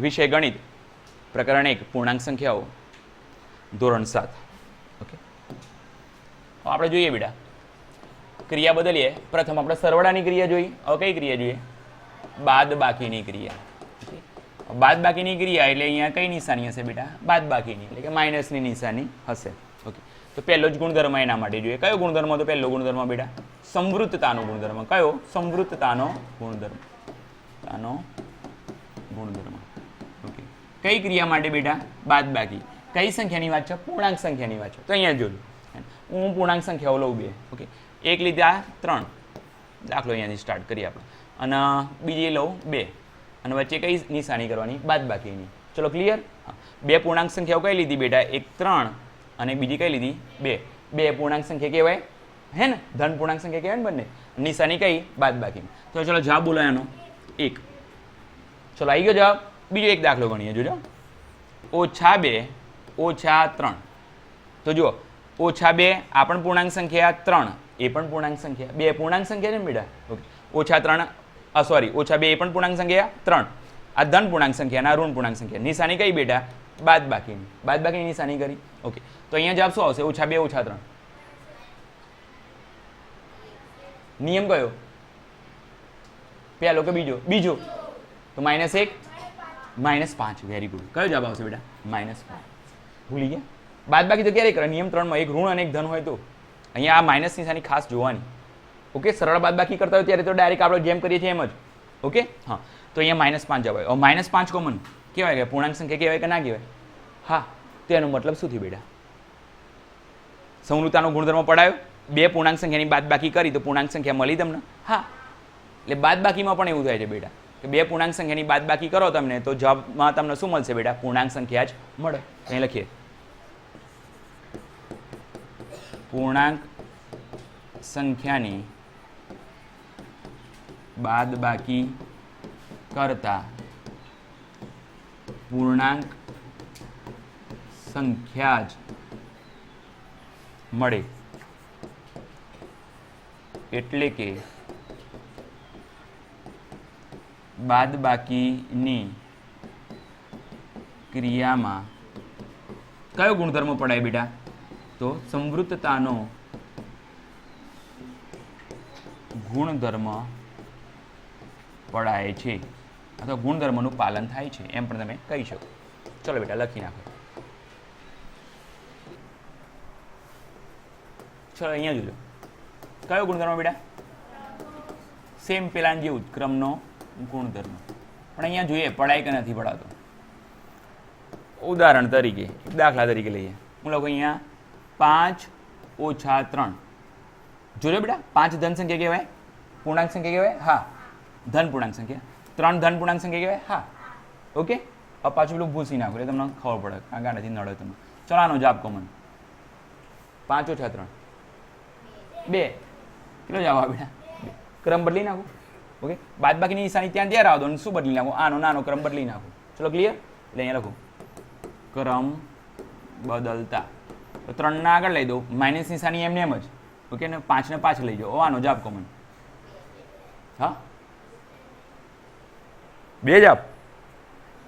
વિષય ગણિત, પ્રકરણ એક, પૂર્ણાંક સંખ્યાઓ, ધોરણ સાત. ઓકે આપણે જોઈએ બેટા. ક્રિયા બદલીએ. પ્રથમ આપણે સરવાળાની ક્રિયા જોઈ. હવે કઈ ક્રિયા જોઈએ? બાદ બાકીની ક્રિયા બાદ બાકીની ક્રિયા એટલે અહીંયા કઈ નિશાની હશે બેટા? બાદ બાકીની એટલે કે માઇનસની નિશાની હશે. ઓકે તો પહેલો જ ગુણધર્મ એના માટે જોઈએ. કયો ગુણધર્મ તો પહેલો ગુણધર્મ બેટા? સમૃદ્ધતાનો ગુણધર્મ. કયો? સમૃદ્ધતાનો ગુણધર્મ. તાનો ગુણધર્મ. કઈ ક્રિયા માટે બેટા? બાદ બાકી કઈ સંખ્યાની વાત છે? પૂર્ણાંક સંખ્યાની વાત છે. તો અહીંયા જોયું હું પૂર્ણાંક સંખ્યાઓ લઉં બે. ઓકે. એક લીધા ત્રણ. દાખલો અહીંયાથી સ્ટાર્ટ કરીએ આપણે. અને બીજી લઉં બે. અને વચ્ચે કઈ નિશાની કરવાની? બાદ બાકીની ચલો ક્લિયર બે પૂર્ણાંક સંખ્યાઓ કઈ લીધી બેટા? એક ત્રણ. અને બીજી કઈ લીધી? બે. બે પૂર્ણાંક સંખ્યા કહેવાય? હે ને? ધન પૂર્ણાંક સંખ્યા કહેવાય ને બંને? નિશાની કઈ? બાદ બાકીની તો ચલો જવાબ બોલો એનો. એક. ચલો, આવી ગયો જવાબ? બીજો એક દાખલો ગણીએ, જોજો. ઓછા બે, ઓછા ત્રણ. તો જુઓ, ઓછા બે, આ પણ પૂર્ણાંક સંખ્યા ત્રણ, એ પણ પૂર્ણાંક સંખ્યા, બે પૂર્ણાંક સંખ્યા છે ને બેટા? ઓકે ઓછા ત્રણ સોરી ઓછા બે, એ પણ પૂર્ણાંક સંખ્યા ત્રણ. આ ધન પૂર્ણાંક સંખ્યા અને ઋણ પૂર્ણાંક સંખ્યા. નિશાની કઈ બેટા? બાદ બાકીની બાદ બાકીની નિશાની કરી. ઓકે તો અહીંયા જવાબ શું આવશે? ઓછા બે, ઓછા ત્રણ. નિયમ કયો? પહેલો કે બીજો? બીજો. તો માઇનસ એક માઇનસ પાંચ. વેરી ગુડ કયો જવાબ આવશે બેટા? માઇનસ પાંચ. ભૂલી ગયા? બાદ બાકી તો ક્યારે કરે? નિયમ ત્રણમાં એક ઋણ અને એક ધન હોય તો. અહીંયા આ માઇનસ નિશાની ખાસ જોવાની. ઓકે સરળ બાદ બાકી કરતા હોય ત્યારે તો ડાયરેક્ટ આપણે જેમ કરીએ છીએ એમ જ. ઓકે હા. તો અહીંયા માઇનસ પાંચ જવાય. હવે માઇનસ પાંચ કોમન કહેવાય કે પૂર્ણાંક સંખ્યા કહેવાય કે ના કહેવાય હા. તેનો મતલબ શું થયું બેટા? સમૃદ્ધતાનો ગુણધર્મ પડાયો. બે પૂર્ણાંક સંખ્યાની બાદ બાકી કરી તો પૂર્ણાંક સંખ્યા મળી તમને. હા. એટલે બાદ બાકીમાં પણ એવું થાય છે બેટા. કે બે પૂર્ણાંક સંખ્યાની બાદ બાકી કરો તમને, તો જવાબમાં તમને શું મળશે બેટા? પૂર્ણાંક સંખ્યા જ મળે. અહીં લખીએ. પૂર્ણાંક સંખ્યાની બાદ બાકી કરતા પૂર્ણાંક સંખ્યા જ મળે. એટલે કે બાદ બાકીની ક્રિયામાં કયો ગુણધર્મ પડાય બેટા? તો સમૃદ્ધતાનો ગુણધર્મ પડાય છે. અથવા ગુણધર્મનું પાલન થાય છે, એમ પણ તમે કહી શકો. ચલો બેટા, લખી નાખો. ચલો, અહીંયા જોજો. કયો ગુણધર્મ બેટા? સેમ પેલા જેવું જ ક્રમનો ગુણધર્મ. પણ અહીંયા જોઈએ પડાય કે નથી પડાતો ઉદાહરણ તરીકે, દાખલા તરીકે લઈએ. હું લખું અહીંયા, પાંચ ઓછા ત્રણ. જોજો બેટા, પાંચ ધન સંખ્યા કહેવાય? પૂર્ણાંક સંખ્યા કહેવાય? હા. ધન પૂર્ણાંક સંખ્યા. ત્રણ ધન પૂર્ણાંક સંખ્યા કહેવાય? હા. ઓકે? હવે પાછું પેલું ભૂસી નાખું, એટલે તમને ખબર પડે આ ગાંડાથી નડે તમને. ચલો આનો જવાબ કોમન પાંચ ઓછા ત્રણ. બે. કેટલો જવાબ બેટા ક્રમ બદલી નાખો. ઓકે બાદ બાકીની નિશાની ત્યાં ત્યારે આવતો અને શું બદલી નાખો? આનો નાનો ક્રમ બદલી નાખો. ચલો ક્લિયર એટલે અહીંયા લખો. ક્રમ બદલતા. તો ત્રણના આગળ લઈ દો. માઇનસ નિશાની એમને એમ જ. ઓકે ને પાંચને પાંચ લઈ જાઓ. આનો જવાબ કોમન હા? બે જવાબ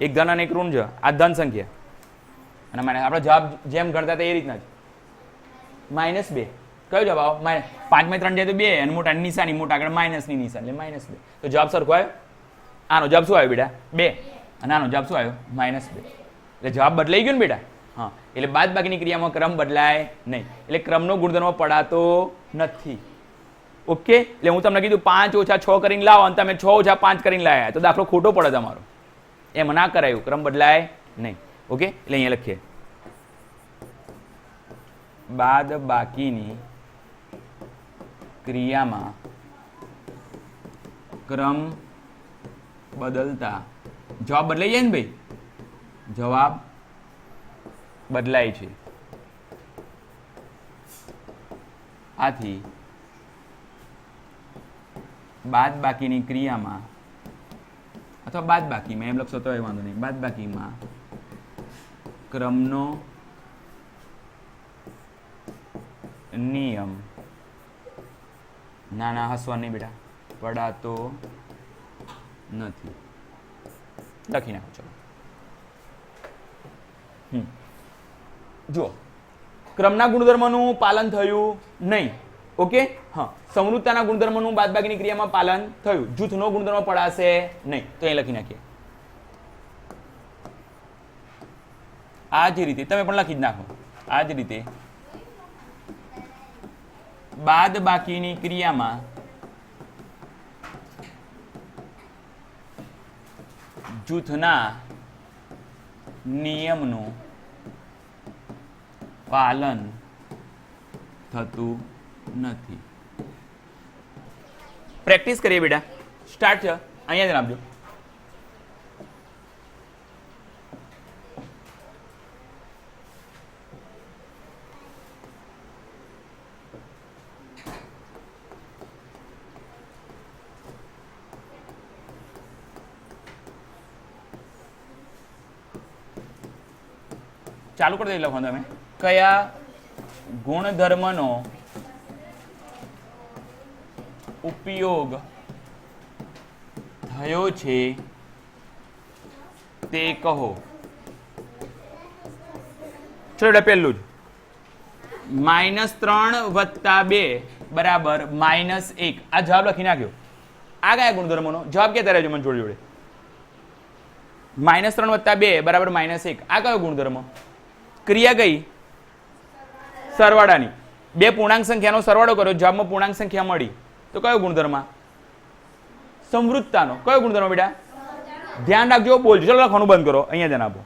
એક ધન અને એક ઋણ છે આ ધન સંખ્યા. અને માઇનસ આપણે જવાબ જેમ ગણતા હતા એ રીતના જ. માઇનસ બે. કયો જવાબ આવો? માઇનસ. પાંચમાં ત્રણ જાય તો બે, અને મોટા નિશાની, મોટા આગળ માઇનસની નિશાન. એટલે માઇનસ બે. તો જવાબ સરખો આવ્યો? આનો જવાબ શું આવ્યો બેટા? બે. અને આનો જવાબ શું આવ્યો? માઇનસ બે. એટલે જવાબ બદલાઈ ગયો ને બેટા? હા. એટલે બાદ બાકીની ક્રિયામાં ક્રમ બદલાય નહીં. એટલે ક્રમનો ગુણધર્મ પડાતો નથી. ઓકે? એટલે હું તમને કીધું પાંચ ઓછા છ કરીને લાવો અને તમે છ ઓછા પાંચ કરીને લાવ્યા તો દાખલો ખોટો પડે તમારો. એમ ના કરાયું. ક્રમ બદલાય નહીં. ઓકે? એટલે અહીંયા લખીએ. બાદ બાકીની ક્રિયામાં ક્રમ બદલતા. જવાબ બદલાઈ જાય ને ભાઈ? જવાબ બદલાય છે. આથી બાદ બાકીની ક્રિયામાં અથવા બાદ બાકીમાં એમ લખશો તો વાંધો નહીં. બાદ બાકીમાં ક્રમનો નિયમ ના ના હસવા બેટા. પડાતો નથી. લખી નાખો, ચલો. જુઓ. ક્રમના ગુણધર્મનું પાલન થયું નહીં. ઓકે? હા. સમૃદ્ધતાના ગુણધર્મનું બાદબાકીની ક્રિયામાં પાલન થયું. જૂથનો ગુણધર્મ પડાશે નહીં. તો એ લખી નાખીએ. આ જ રીતે. તમે પણ લખી જ નાખો. આ જ રીતે બાદ બાકીની ક્રિયામાં જૂથના નિયમનું પાલન થતું નથી. પ્રેક્ટિસ કરીએ બેટા. સ્ટાર્ટ છે. અહીંયા જ આપજો ચાલુ કરી દઈ લખો તમે. કયા ગુણધર્મનો ઉપયોગ થયો છે તે કહો. ચલો પહેલું જ. માઇનસ ત્રણ વત્તા બે બરાબર માઇનસ એક. આ જવાબ લખી નાખ્યો. આ કયા ગુણધર્મોનો? જવાબ ક્યાં તારે મને જોડે જોડે? માઇનસ ત્રણ વત્તા બે બરાબર માઇનસ એક. આ કયો ગુણધર્મ? ક્રિયા કઈ સરવાળાની. બે પૂર્ણાંક સંખ્યાનો સરવાળો કર્યો, જવાબમાં પૂર્ણાંક સંખ્યા મળી. તો કયો ગુણધર્મ સમૃદ્ધતાનો. કયો ગુણધર્મ બેટા? ધ્યાન રાખજો, બોલજો. ચલો લખવાનું બંધ કરો. અહીંયા ધ્યાન આપો.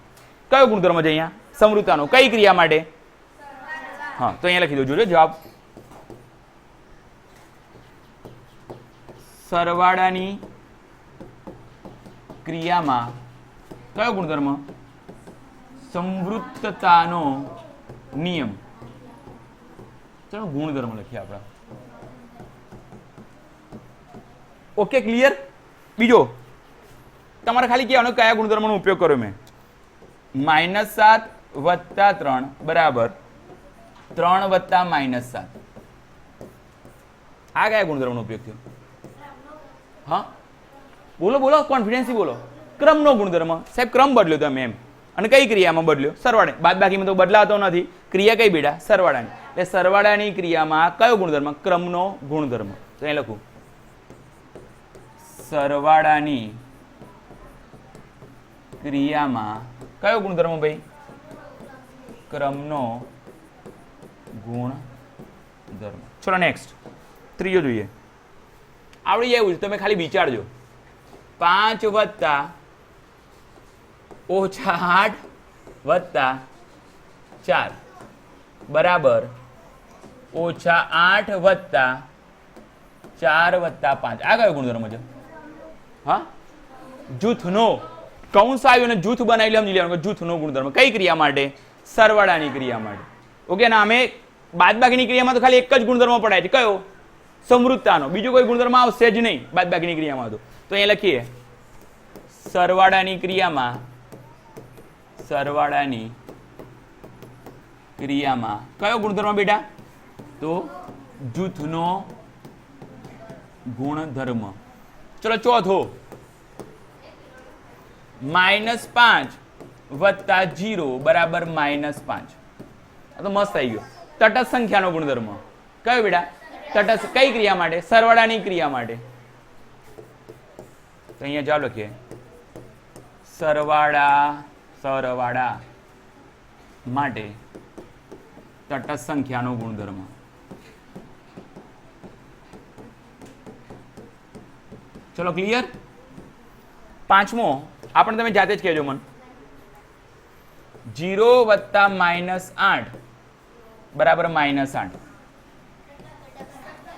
કયો ગુણધર્મ છે અહીંયા? સમૃદ્ધતાનો. કઈ ક્રિયા માટે? હા, તો અહીંયા લખી દો. જોજો, જવાબ. સરવાળાની ક્રિયામાં કયો ગુણધર્મ? સમૃદ્ધતાનો નિયમ. ચલો ગુણધર્મ લખીએ આપણે. ઓકે ક્લિયર બીજો. તમારે ખાલી કહેવાનો કયા ગુણધર્મનો ઉપયોગ કર્યો મેં? માઇનસ સાત વત્તા ત્રણ, બરાબર. ત્રણ વત્તા માઇનસ સાત. આ કયા ગુણધર્મનો ઉપયોગ થયો? હા? બોલો બોલો કોન્ફિડન્સથી બોલો. ક્રમનો ગુણધર્મ. સાહેબ, ક્રમ બદલ્યો તમે એમ. અને કઈ ક્રિયામાં બદલ્યો? સરવાળે બાદ બાકીમાં તો બદલાતો નથી. ક્રિયા કઈ બેટા સરવાળાની. એટલે સરવાળાની ક્રિયામાં કયો ગુણધર્મ? ક્રમનો ગુણધર્મ. તો અહીં લખું. સરવાળાની ક્રિયામાં કયો ગુણધર્મ ભાઈ? ક્રમનો ગુણધર્મ. ચલો નેક્સ્ટ ત્રીજો જોઈએ. આવડી જાય એવું તમે ખાલી વિચારજો. પાંચ વત્તા ઓછા આઠ વત્તા ચાર. બરાબર. ઓછા આઠ વત્તા ચાર વત્તા પાંચ. આ કયો ગુણધર્મ છે? હા? જૂથનો. કૌંસ આવ્યો અને જૂથ બનાવી સમજી લેવાનું જૂથનો ગુણધર્મ. કઈ ક્રિયા માટે? સરવાળાની ક્રિયા માટે. ઓકે, ના, અમે બાદબાકીની ક્રિયામાં તો ખાલી એક જ ગુણધર્મ પડાય છે. કયો? સમૃદ્ધતાનો બીજો કોઈ ગુણધર્મ આવશે જ નહીં બાદબાકીની ક્રિયામાં તો. તો અહીંયા લખીએ. સરવાળાની ક્રિયામાં સરવાળાની ક્રિયામાં. કયો ગુણધર્મ બેટા? તો જૂથનો ગુણધર્મ. ચલો ચોથો. માઇનસ પાંચ વત્તા જીરો બરાબર માઇનસ પાંચ. તો મસ્ત આવી ગયો. તટસ્થ સંખ્યાનો ગુણધર્મ. કયો બેટા? તટસ્થ કઈ ક્રિયા માટે? સરવાળાની ક્રિયા માટે. તો અહીંયા ચાલો લખીએ. સરવાળા સરવાળા માટે તટસ્થ સંખ્યાનો ગુણધર્મ. ચલો ક્લિયર પાંચમો આપણે તમે જાતે જ કહેજો મન. જીરો વત્તા માઇનસ આઠ, બરાબર માઇનસ આઠ.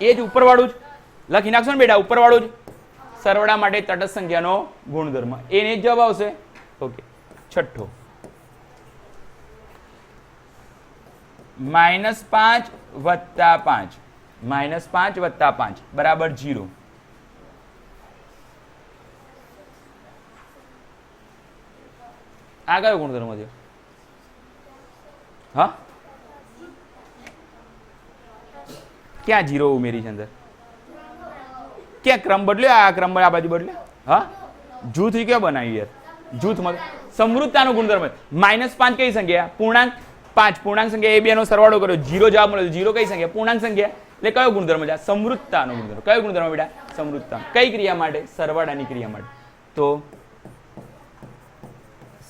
એ જ ઉપરવાળું જ. લખી નાખશો ને બેટા, ઉપરવાળું જ. સરવાળા માટે તટસ્થ સંખ્યાનો ગુણધર્મ. એને જ જવાબ આવશે. ઓકે. છઠ્ઠો. માઇનસ પાંચ વત્તા પાંચ. માઇનસ પાંચ વત્તા પાંચ. બરાબર જીરો. આ કયો ગુણધર્મ છે? હા? ક્યાં જીરો ઉમેરી છે અંદર? ક્યાં ક્રમ બદલ્યો? આ ક્રમ આ બાજુ બદલ્યો? હા? જૂથ ક્યાં બનાવ્યું યાર? જૂથમાં સમૃદ્ધતાનો ગુણધર્મ માઇનસ પાંચ કઈ સંખ્યા? પૂર્ણાંક પાંચ. પૂર્ણાંક સંખ્યા એ બે નો સરવાળો કર્યો. જીરો જવાબ મળ્યો. જીરો કઈ સંખ્યા? પૂર્ણાંક સંખ્યા. એટલે કયો ગુણધર્મ છે? સમૃદ્ધતાનો ગુણધર્મ. કયો ગુણધર્મ બેટા? સમૃદ્ધતા કઈ ક્રિયા માટે? સરવાળાની ક્રિયા માટે. તો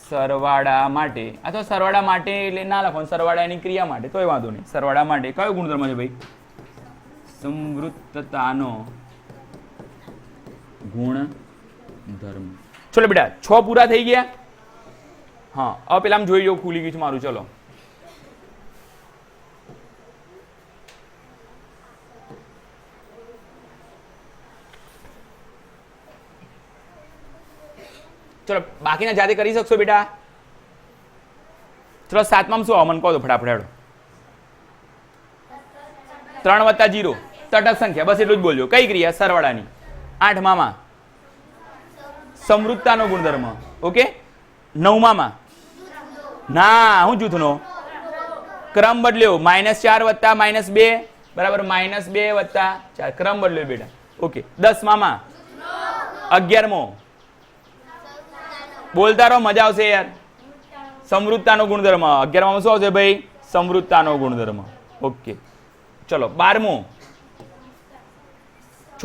સરવાળા માટે અથવા સરવાળા માટે એટલે ના લખો સરવાળાની ક્રિયા માટે. તોય વાંધો નહીં. સરવાળા માટે કયો ગુણધર્મ છે ભાઈ? સમૃદ્ધતાનો ગુણ ધર્મ ચલો બેટા, છ પૂરા થઈ ગયા. હા, હવે પેલા આમ જોઈ લો ખુલી ગયું છે મારું, ચલો. ચલો, બાકીના જાતે કરી શકશો બેટા? ચલો સાતમાં શું મને કહો તો ફટાફટ હેડો. ત્રણ વત્તા જીરો. તટક સંખ્યા, બસ એટલું જ બોલજો કઈ ક્રિયા? સરવાળાની. આઠમામાં. સમૃદ્ધતાનો ગુણધર્મ. ઓકે? નવમામાં. ના, હું જૂથનો ક્રમ બદલ્યો. માઇનસ ચાર વત્તા માઇનસ બે. બરાબર, માઇનસ બે વત્તા ચાર. ક્રમ બદલ્યો બેટા. ઓકે. દસમામાં. અગિયારમો. બોલતા રહો મજા આવશે યાર. સમૃદ્ધતાનો ગુણધર્મ. અગિયારમાં શું આવશે ભાઈ? સમૃદ્ધતાનો ગુણધર્મ. ઓકે. ચલો, બારમો.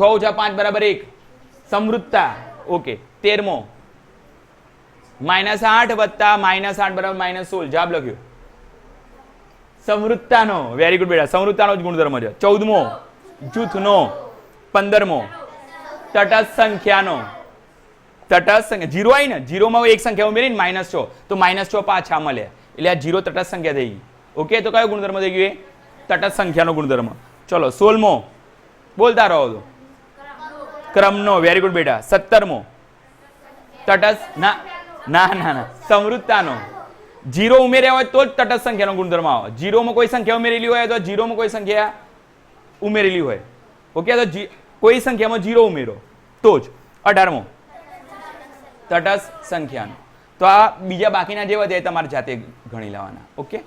છ ઓછા પાંચ બરાબર એક. સમૃદ્ધતા. ઓકે. તેરમો. માઇનસ આઠ વત્તા માઇનસ આઠ બરાબર માઇનસ સોળ. જવાબ લખ્યો. સમૃદ્ધતાનો વેરી ગુડ બેટા. સમૃદ્ધતાનો જ ગુણધર્મ છે. ચૌદમો. જૂથનો. પંદરમો. તટસ્થ સંખ્યાનો. તટસ્થ સંખ્યા. જીરો આવી ને? જીરોમાં એક સંખ્યા ઉમેરીને માઇનસ છ. તો માઇનસ છ પાછા મળે. એટલે આ જીરો તટસ્થ સંખ્યા થઈ ગઈ. ઓકે તો કયો ગુણધર્મ થઈ ગયો એ? તટસ્થ સંખ્યાનો ગુણધર્મ. ચલો, સોળમો. બોલતા રહો તો. ક્રમનો. વેરી ગુડ બેટા. સત્તરમો. તટસ્થ. ના. ના ના ના. સમૃદ્ધતાનો જીરો ઉમેર્યા હોય તો જ તટસ્થ સંખ્યાનો ગુણધર્મ આવે. જીરોમાં કોઈ સંખ્યા ઉમેરેલી હોય તો જીરોમાં કોઈ સંખ્યા ઉમેરેલી હોય. ઓકે તો કોઈ સંખ્યામાં જીરો ઉમેરો, તો જ. અઢારમો. તટસ્થ સંખ્યાનો. તો આ બીજા બાકીના જે વધે તમારે જાતે ગણી લેવાના. ઓકે